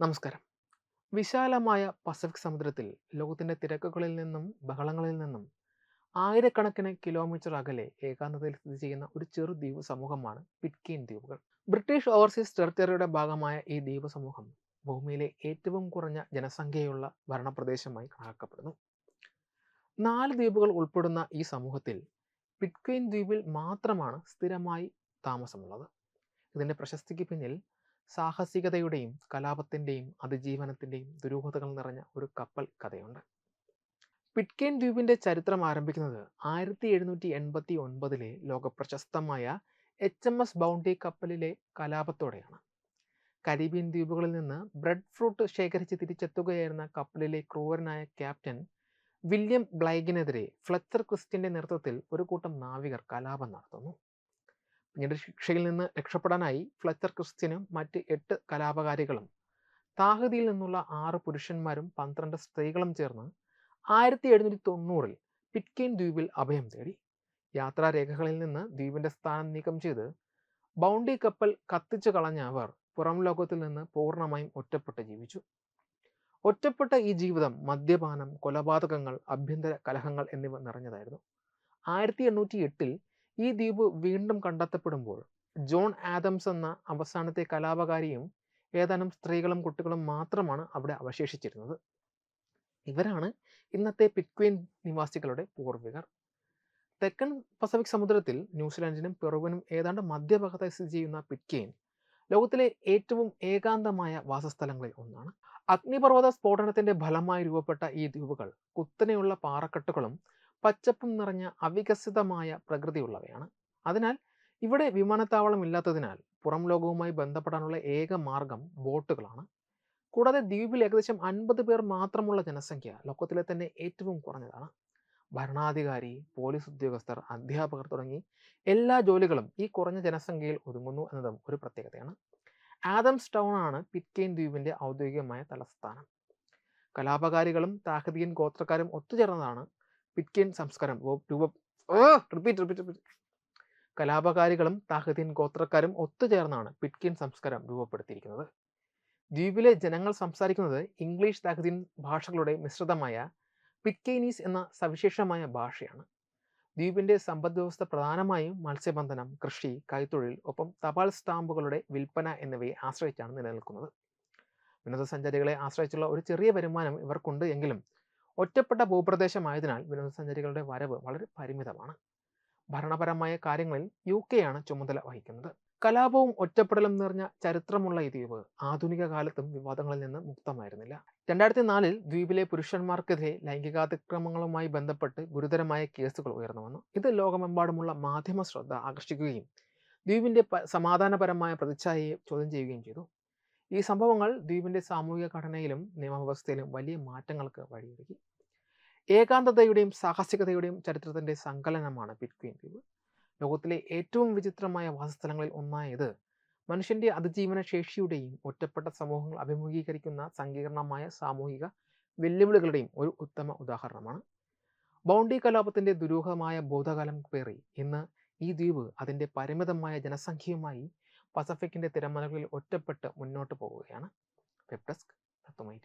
നമസ്കാരം. വിശാലമായ പസഫിക് സമുദ്രത്തിൽ ലോകത്തിന്റെ തിരക്കുകളിൽ നിന്നും ബഹളങ്ങളിൽ നിന്നും ആയിരക്കണക്കിന് കിലോമീറ്റർ അകലെ ഏകാന്തതയിൽ സ്ഥിതി ചെയ്യുന്ന ഒരു ചെറു ദ്വീപ് സമൂഹമാണ് പിറ്റ്കീൻ ദ്വീപുകൾ. ബ്രിട്ടീഷ് ഓവർസീസ് ടെറിട്ടറിയുടെ ഭാഗമായ ഈ ദ്വീപ് സമൂഹം ഭൂമിയിലെ ഏറ്റവും കുറഞ്ഞ ജനസംഖ്യയുള്ള ഭരണപ്രദേശമായി കണക്കാക്കപ്പെടുന്നു. നാല് ദ്വീപുകൾ ഉൾപ്പെടുന്ന ഈ സമൂഹത്തിൽ പിറ്റ്കീൻ ദ്വീപിൽ മാത്രമാണ് സ്ഥിരമായി താമസമുള്ളത്. ഇതിന്റെ പ്രശസ്തിക്ക് പിന്നിൽ സാഹസികതയുടെയും കലാപത്തിന്റെയും അതിജീവനത്തിന്റെയും ദുരൂഹതകൾ നിറഞ്ഞ ഒരു കപ്പൽ കഥയുണ്ട്. പിറ്റ്കെയിൻ ദ്വീപിന്റെ ചരിത്രം ആരംഭിക്കുന്നത് ആയിരത്തി എഴുന്നൂറ്റി എൺപത്തി ഒൻപതിലെ ലോകപ്രശസ്തമായ എച്ച് എം എസ് ബൗണ്ടി കപ്പലിലെ കലാപത്തോടെയാണ്. കരീബിയൻ ദ്വീപുകളിൽ നിന്ന് ബ്രെഡ് ഫ്രൂട്ട് ശേഖരിച്ച് തിരിച്ചെത്തുകയായിരുന്ന കപ്പലിലെ ക്രൂരനായ ക്യാപ്റ്റൻ വില്യം ബ്ലൈഗിനെതിരെ ഫ്ലച്ചർ ക്രിസ്റ്റിന്റെ നേതൃത്വത്തിൽ ഒരു കൂട്ടം നാവികർ കലാപം നടത്തുന്നു. പിന്നീട് ശിക്ഷയിൽ നിന്ന് രക്ഷപ്പെടാനായി ഫ്ലെച്ചർ ക്രിസ്ത്യനും മറ്റ് എട്ട് കലാപകാരികളും താഹതിയിൽ നിന്നുള്ള ആറ് പുരുഷന്മാരും പന്ത്രണ്ട് സ്ത്രീകളും ചേർന്ന് ആയിരത്തി എഴുന്നൂറ്റി തൊണ്ണൂറിൽ പിറ്റ്കെയിൻ ദ്വീപിൽ അഭയം തേടി. യാത്രാരേഖകളിൽ നിന്ന് ദ്വീപിന്റെ സ്ഥാനം നീക്കം ചെയ്ത് ബൗണ്ടി കപ്പൽ കത്തിച്ചു കളഞ്ഞ അവർ പുറം ലോകത്തിൽ നിന്ന് പൂർണമായും ഒറ്റപ്പെട്ട് ജീവിച്ചു. ഒറ്റപ്പെട്ട ഈ ജീവിതം മദ്യപാനം കൊലപാതകങ്ങൾ ആഭ്യന്തര കലഹങ്ങൾ എന്നിവ നിറഞ്ഞതായിരുന്നു. ആയിരത്തി എണ്ണൂറ്റി എട്ടിൽ ഈ ദ്വീപ് വീണ്ടും കണ്ടെത്തപ്പെടുമ്പോൾ ജോൺ ആദംസ് എന്ന അവസാനത്തെ കലാപകാരിയും ഏതാനും സ്ത്രീകളും കുട്ടികളും മാത്രമാണ് അവിടെ അവശേഷിച്ചിരുന്നത്. ഇവരാണ് ഇന്നത്തെ പിറ്റ്ക്വീൻ നിവാസികളുടെ പൂർവികർ. തെക്കൻ പസഫിക് സമുദ്രത്തിൽ ന്യൂസിലാൻഡിനും പെറുവിനും ഏതാണ്ട് മധ്യഭാഗത്തായി സ്ഥിതി ചെയ്യുന്ന പിറ്റ്കെയിൻ ലോകത്തിലെ ഏറ്റവും ഏകാന്തമായ വാസസ്ഥലങ്ങളിൽ ഒന്നാണ്. അഗ്നിപർവത സ്ഫോടനത്തിന്റെ ഫലമായി രൂപപ്പെട്ട ഈ ദ്വീപുകൾ കുത്തനെയുള്ള പാറക്കെട്ടുകളും പച്ചപ്പും നിറഞ്ഞ അവികസിതമായ പ്രകൃതിയുള്ളവയാണ്. അതിനാൽ ഇവിടെ വിമാനത്താവളം ഇല്ലാത്തതിനാൽ പുറം ലോകവുമായി ബന്ധപ്പെടാനുള്ള ഏക മാർഗം ബോട്ടുകളാണ്. കൂടാതെ ദ്വീപിൽ ഏകദേശം അൻപത് പേർ മാത്രമുള്ള ജനസംഖ്യ ലോകത്തിലെ തന്നെ ഏറ്റവും കുറഞ്ഞതാണ്. ഭരണാധികാരി പോലീസ് ഉദ്യോഗസ്ഥർ അധ്യാപകർ തുടങ്ങി എല്ലാ ജോലികളും ഈ കുറഞ്ഞ ജനസംഖ്യയിൽ ഒതുങ്ങുന്നു എന്നതും ഒരു പ്രത്യേകതയാണ്. ആദംസ് ടൗൺ ആണ് പിറ്റ്കെയിൻ ദ്വീപിന്റെ ഔദ്യോഗികമായ തലസ്ഥാനം. കലാപകാരികളും താഹദിയൻ ഗോത്രക്കാരും ഒത്തുചേർന്നതാണ് പിറ്റ്കെയിൻ സംസ്കാരം. റിപ്പീറ്റ് റിപ്പീറ്റ് റിപ്പീറ്റ് കലാപകാരികളും താഹദീൻ ഗോത്രക്കാരും ഒത്തുചേർന്നാണ് പിറ്റ്കിൻ സംസ്കാരം രൂപപ്പെടുത്തിയിരിക്കുന്നത്. ദ്വീപിലെ ജനങ്ങൾ സംസാരിക്കുന്നത് ഇംഗ്ലീഷ് താഹദീൻ ഭാഷകളുടെ മിശ്രിതമായ പിറ്റ്കെയ്നീസ് എന്ന സവിശേഷമായ ഭാഷയാണ്. ദ്വീപിന്റെ സമ്പദ് വ്യവസ്ഥ പ്രധാനമായും മത്സ്യബന്ധനം കൃഷി കൈത്തൊഴിൽ ഒപ്പം തപാൽ സ്റ്റാമ്പുകളുടെ വിൽപ്പന എന്നിവയെ ആശ്രയിച്ചാണ് നിലനിൽക്കുന്നത്. വിനോദസഞ്ചാരികളെ ആശ്രയിച്ചുള്ള ഒരു ചെറിയ വരുമാനം ഇവർക്കുണ്ട് എങ്കിലും ഒറ്റപ്പെട്ട ഭൂപ്രദേശമായതിനാൽ വിനോദസഞ്ചാരികളുടെ വരവ് വളരെ പരിമിതമാണ്. ഭരണപരമായ കാര്യങ്ങളിൽ യു കെയാണ് ചുമതല വഹിക്കുന്നത്. കലാപവും ഒറ്റപ്പെടലും നിറഞ്ഞ ചരിത്രമുള്ള ഈ ദ്വീപ് ആധുനിക കാലത്തും വിവാദങ്ങളിൽ നിന്ന് മുക്തമായിരുന്നില്ല. രണ്ടായിരത്തി നാലിൽ ദ്വീപിലെ പുരുഷന്മാർക്കെതിരെ ലൈംഗികാതിക്രമങ്ങളുമായി ബന്ധപ്പെട്ട് ഗുരുതരമായ കേസുകൾ ഉയർന്നു വന്നു. ഇത് ലോകമെമ്പാടുമുള്ള മാധ്യമ ശ്രദ്ധ ആകർഷിക്കുകയും ദ്വീപിന്റെ സമാധാനപരമായ പ്രതിച്ഛായയെ ചോദ്യം ചെയ്യുകയും ചെയ്തു. ഈ സംഭവങ്ങൾ ദ്വീപിന്റെ സാമൂഹിക ഘടനയിലും നിയമവ്യവസ്ഥയിലും വലിയ മാറ്റങ്ങൾക്ക് വഴിയൊരുക്കി. ഏകാന്തതയുടെയും സാഹസികതയുടെയും ചരിത്രത്തിന്റെ സങ്കലനമാണ് പിറ്റ്ക്വീൻ ദ്വീപ്. ലോകത്തിലെ ഏറ്റവും വിചിത്രമായ വാസസ്ഥലങ്ങളിൽ ഒന്നായത് മനുഷ്യന്റെ അതിജീവന ശേഷിയുടെയും ഒറ്റപ്പെട്ട സമൂഹങ്ങൾ അഭിമുഖീകരിക്കുന്ന സങ്കീർണമായ സാമൂഹിക വെല്ലുവിളികളുടെയും ഒരു ഉത്തമ ഉദാഹരണമാണ്. ബൗണ്ടി കലാപത്തിന്റെ ദുരൂഹമായ ബോധകാലം പേറി ഇന്ന് ഈ ദ്വീപ് അതിന്റെ പരിമിതമായ ജനസംഖ്യയുമായി പസഫിക്കിന്റെ തിരമലകളിൽ ഒറ്റപ്പെട്ട് മുന്നോട്ട് പോവുകയാണ്. വെബ് ഡെസ്ക് തത്വമൈ